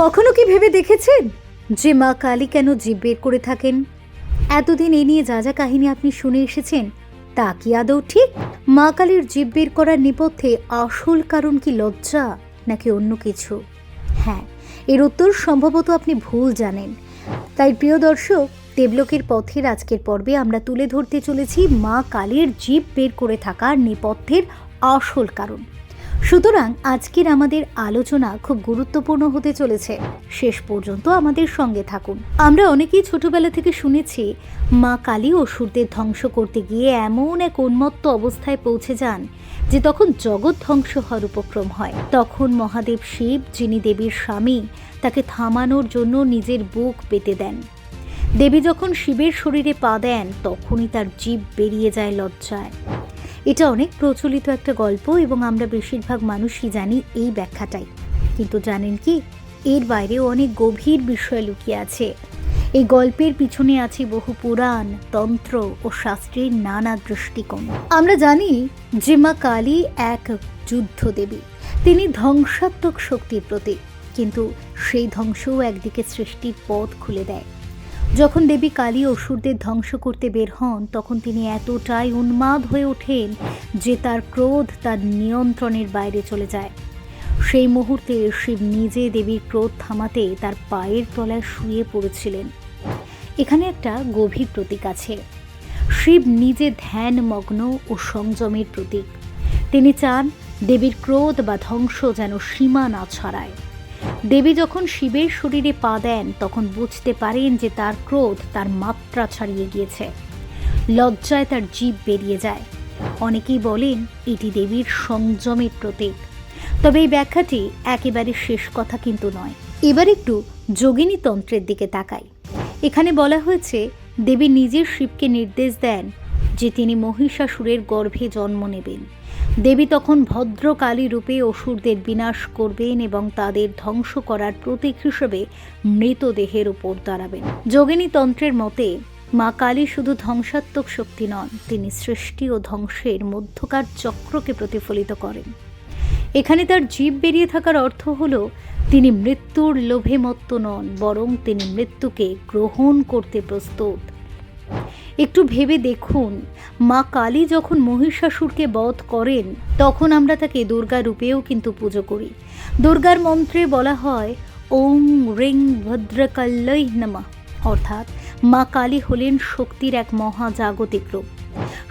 কখনো কি ভেবে দেখেছেন যে মা কালী কেন জীব বের করে থাকেন? এতদিন এ নিয়ে যা যা কাহিনী আপনি শুনে এসেছেন, তা কি আদৌ ঠিক? মা কালীর জীব বের করার নেপথ্যে আসল কারণ কি লজ্জা নাকি অন্য কিছু? হ্যাঁ এর উত্তর সম্ভবত আপনি ভুল জানেন। তাই প্রিয় দর্শক, দেবলোকের পথের আজকের পর্বে আমরা তুলে ধরতে চলেছি মা কালীর জীব বের করে থাকার নেপথ্যের আসল কারণ। সুতরাং আজকের আমাদের আলোচনা খুব গুরুত্বপূর্ণ হতে চলেছে। শেষ পর্যন্ত আমাদের সঙ্গে থাকুন। আমরা অনেকেই ছোটবেলা থেকে শুনেছি, মা কালী অসুরদের ধ্বংস করতে গিয়ে এমন এক উন্মত্ত অবস্থায় পৌঁছে যান, যে তখন জগৎ ধ্বংস হওয়ার উপক্রম হয়। তখন মহাদেব শিব, যিনি দেবীর স্বামী, তাকে থামানোর জন্য নিজের বুক পেতে দেন। দেবী যখন শিবের শরীরে পা দেন, তখনই তার জীব বেরিয়ে যায় লজ্জায়। এটা অনেক প্রচলিত একটা গল্প এবং আমরা বেশিরভাগ মানুষই জানি এই ব্যাখ্যাটাই। কিন্তু জানেন কি? এর বাইরেও অনেক গভীর বিষয় লুকিয়ে আছে। এই গল্পের পিছনে আছে বহু পুরাণ, তন্ত্র ও শাস্ত্রের নানা দৃষ্টিকোণ। আমরা জানি যে মা কালী এক যুদ্ধ দেবী তিনি ধ্বংসাত্মক শক্তির প্রতীক। কিন্তু সেই ধ্বংসও একদিকে সৃষ্টির পথ খুলে দেয়। যখন দেবী কালী অসুরদের ধ্বংস করতে বের হন, তখন তিনি এতটাই উন্মাদ হয়ে ওঠেন যে তার ক্রোধ তার নিয়ন্ত্রণের বাইরে চলে যায়। সেই মুহূর্তে শিব নিজে দেবীর ক্রোধ থামাতে তার পায়ের তলায় শুয়ে পড়েছিলেন। এখানে একটা গভীর প্রতীক আছে। শিব নিজে ধ্যানমগ্ন ও সংযমের প্রতীক। তিনি চান দেবীর ক্রোধ বা ধ্বংস যেন সীমা না ছড়ায়। দেবী যখন শিবের শরীরে পা দেন, তখন বুঝতে পারেন যে তার ক্রোধ তার মাত্রা ছাড়িয়ে গিয়েছে। লজ্জায় তার জীব বেরিয়ে যায়। অনেকেই বলেন, এটি দেবীর সংযমের প্রতীক। তবে এই ব্যাখ্যাটি একেবারে শেষ কথা কিন্তু নয়। এবার একটু যোগিনী তন্ত্রের দিকে তাকাই। এখানে বলা হয়েছে, দেবী নিজের শিবকে নির্দেশ দেন যে তিনি মহিষাসুরের গর্ভে জন্ম নেবেন। দেবী তখন ভদ্রকালী রূপে অসুরদের বিনাশ করবেন এবং তাদের ধ্বংস করার প্রতীক হিসেবে মৃতদেহের উপর দাঁড়াবেন। যোগিনী তন্ত্রের মতে, মা কালী শুধু ধ্বংসাত্মক শক্তি নন, তিনি সৃষ্টি ও ধ্বংসের মধ্যকার চক্রকে প্রতিফলিত করেন। এখানে তার জীব বেরিয়ে থাকার অর্থ হল, তিনি মৃত্যুর লোভে মত্ত নন, বরং তিনি মৃত্যুকে গ্রহণ করতে প্রস্তুত। একটু ভেবে দেখুন। মা কালী যখন মহিষাসুরকে বধ করেন, তখন আমরা তাকে দুর্গা রূপেও কিন্তু পুজো করি। দুর্গার মন্ত্রে বলা হয়, ওং রিং ভদ্রকাল্যই নমা। অর্থাৎ মা কালী হলেন শক্তির এক মহাজাগতিক রূপ।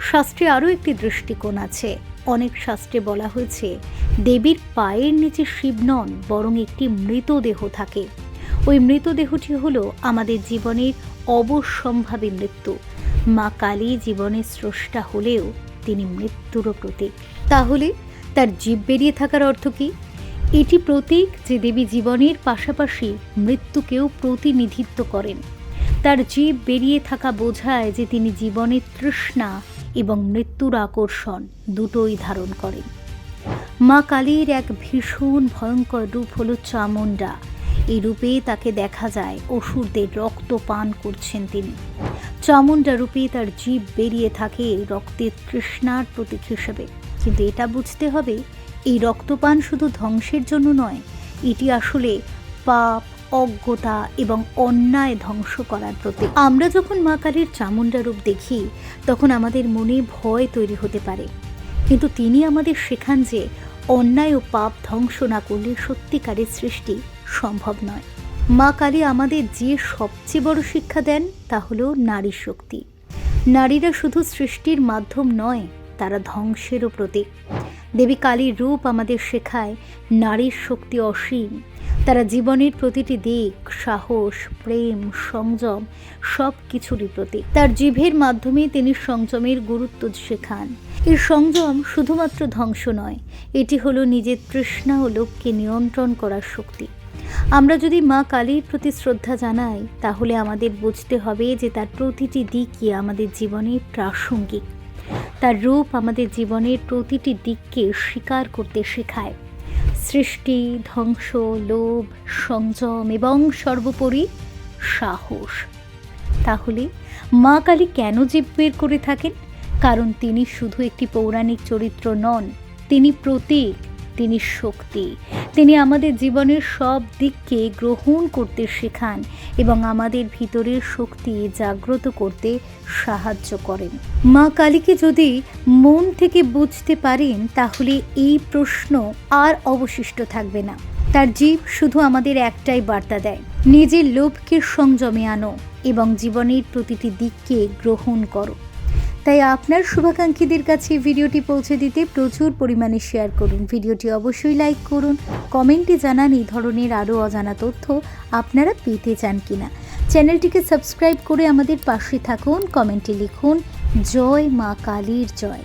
শাস্ত্রে আরও একটি দৃষ্টিকোণ আছে। অনেক শাস্ত্রে বলা হয়েছে, দেবীর পায়ের নিচে শিব নন, বরং একটি মৃতদেহ থাকে। ওই মৃতদেহটি হলো আমাদের জীবনের অবশ্যম্ভাবী মৃত্যু। মা কালী জীবনের স্রষ্টা হলেও তিনি মৃত্যুরও প্রতীক। তাহলে তার জীব বেরিয়ে থাকার অর্থ কি? এটি প্রতীক যে দেবী জীবনের পাশাপাশি মৃত্যুকেও প্রতিনিধিত্ব করেন। তার জীব বেরিয়ে থাকা বোঝায় যে তিনি জীবনের তৃষ্ণা এবং মৃত্যুর আকর্ষণ দুটোই ধারণ করেন। মা কালীর এক ভীষণ ভয়ঙ্কর রূপ হল চামুণ্ডা। এই রূপে তাকে দেখা যায়। অসুরদের রক্ত পান করছেন তিনি। চামুণ্ডা রূপে তার জীব বেরিয়ে থাকে রক্তের তৃষ্ণার প্রতীক হিসেবে। কিন্তু এটা বুঝতে হবে, এই রক্তপান শুধু ধ্বংসের জন্য নয়, এটি আসলে পাপ, অজ্ঞতা এবং অন্যায় ধ্বংস করার প্রতীক। আমরা যখন মা কালীর চামুণ্ডা রূপ দেখি, তখন আমাদের মনে ভয় তৈরি হতে পারে। কিন্তু তিনি আমাদের শেখান যে অন্যায় ও পাপ ধ্বংস না করলে সত্যিকারের সৃষ্টি সম্ভব নয়। মা কালী আমাদের যে সবচেয়ে বড় শিক্ষা দেন, তা হলো নারী শক্তি। নারীরা শুধু সৃষ্টির মাধ্যম নয়, তারা ধ্বংসেরও প্রতীক। দেবী কালীর রূপ আমাদের শেখায়, নারীর শক্তি অসীম। তারা জীবনের প্রতিটি দিক, সাহস, প্রেম, সংযম সব কিছুরই প্রতীক। তার জিভের মাধ্যমে তিনি সংযমের গুরুত্ব শেখান। এই সংযম শুধুমাত্র ধ্বংস নয়, এটি হলো নিজের তৃষ্ণা ও লোককে নিয়ন্ত্রণ করার শক্তি। আমরা যদি মা কালীর প্রতি শ্রদ্ধা জানাই, তাহলে আমাদের বুঝতে হবে যে তার প্রতিটি দিকই আমাদের জীবনে প্রাসঙ্গিক। তার রূপ আমাদের জীবনের প্রতিটি দিককে স্বীকার করতে শেখায়। সৃষ্টি, ধ্বংস, লোভ, সংযম এবং সর্বোপরি সাহস। তাহলে মা কালী কেন জীব বের করে থাকেন? কারণ তিনি শুধু একটি পৌরাণিক চরিত্র নন, তিনি প্রতীক। তিনি শক্তি। তিনি আমাদের জীবনের সব দিককে গ্রহণ করতে শেখান এবং আমাদের ভিতরের শক্তি জাগ্রত করতে সাহায্য করেন। মা কালীকে যদি মন থেকে বুঝতে পারেন, তাহলে এই প্রশ্ন আর অবশিষ্ট থাকবে না। তার জীব শুধু আমাদের একটাই বার্তা দেয়, নিজের লোভকে সংযমে আনো এবং জীবনের প্রতিটি দিককে গ্রহণ করো। তাই আপনার শুভাকাঙ্ক্ষীদের কাছে ভিডিওটি পৌঁছে দিতে প্রচুর পরিমাণে শেয়ার করুন। ভিডিওটি অবশ্যই লাইক করুন। কমেন্টে জানান এই ধরনের আরও অজানা তথ্য আপনারা পেতে চান কিনা। চ্যানেলটিকে সাবস্ক্রাইব করে আমাদের পাশে থাকুন কমেন্টে লিখুন, জয় মা কালীর জয়।